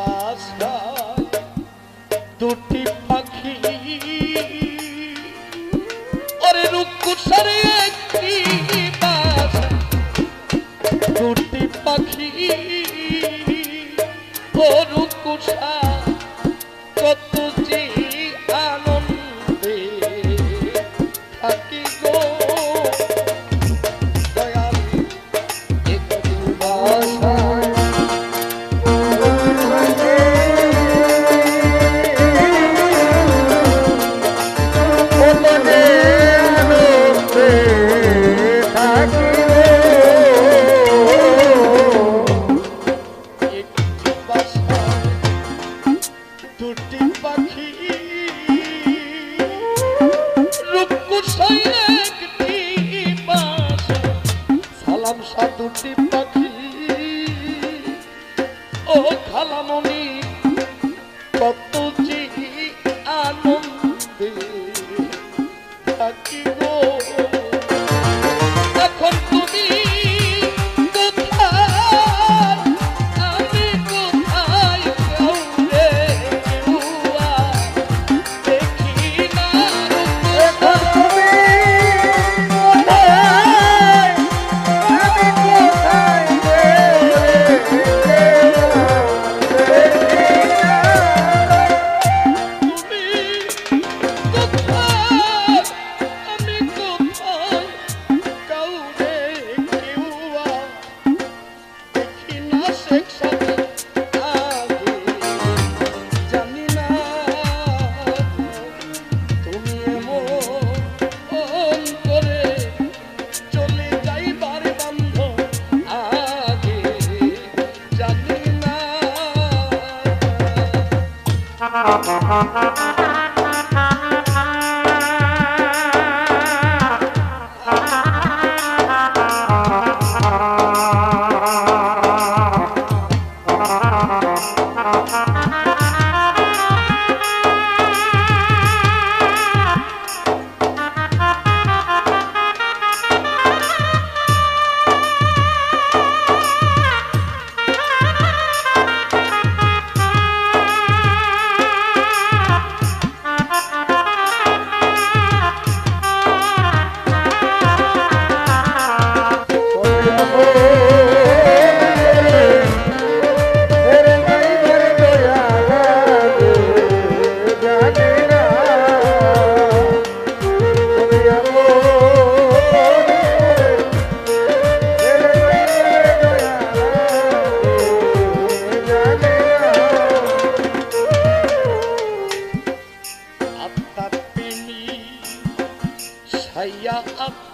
বাসায় দুটি পাখি। ওরে রুকুসারে একটি বাসায় দুটি পাখি। ও রুকুসার tutti up.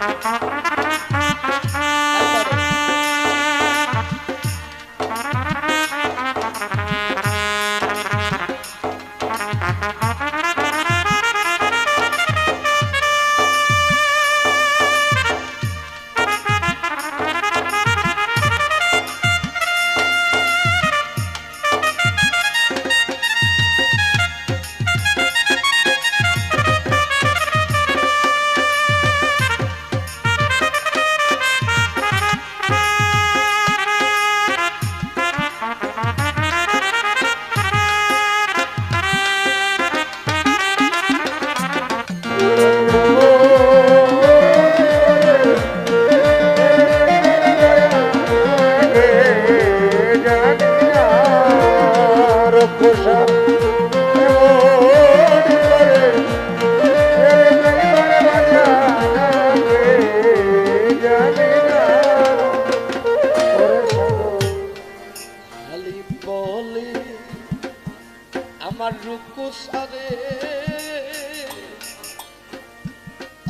Ha ha.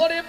ওরে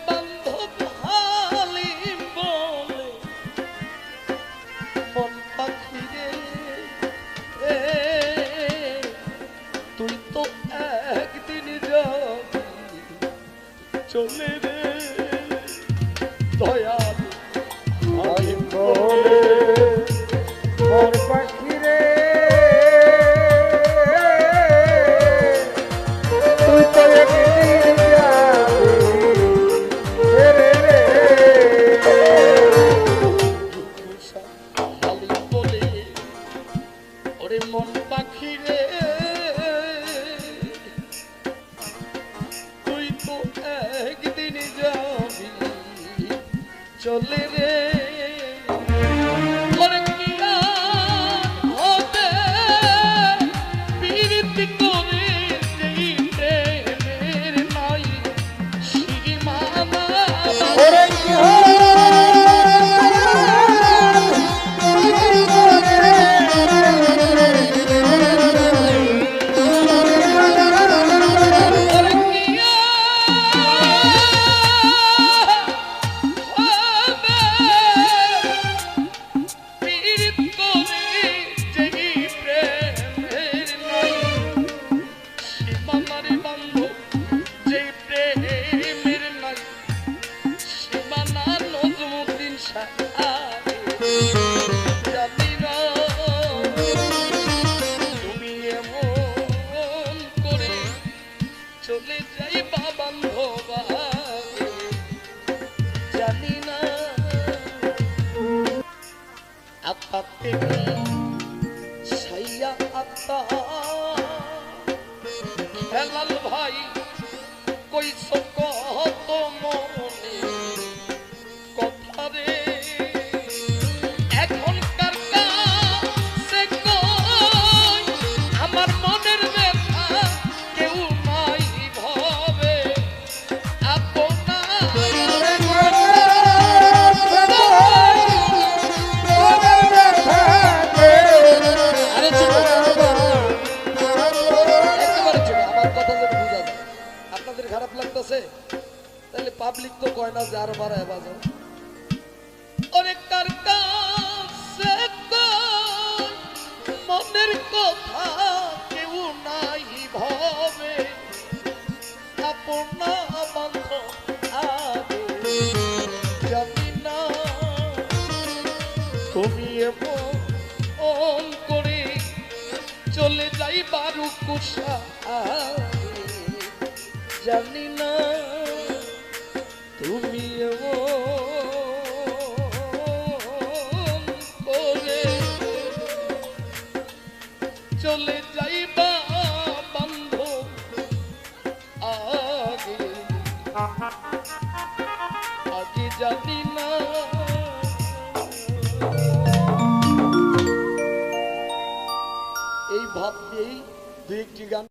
চলে যাই বাবান ভবা জানি না। আপা প্রেমী সাইয়া আত্মা হেলাল ভাই কইস কত মন? show.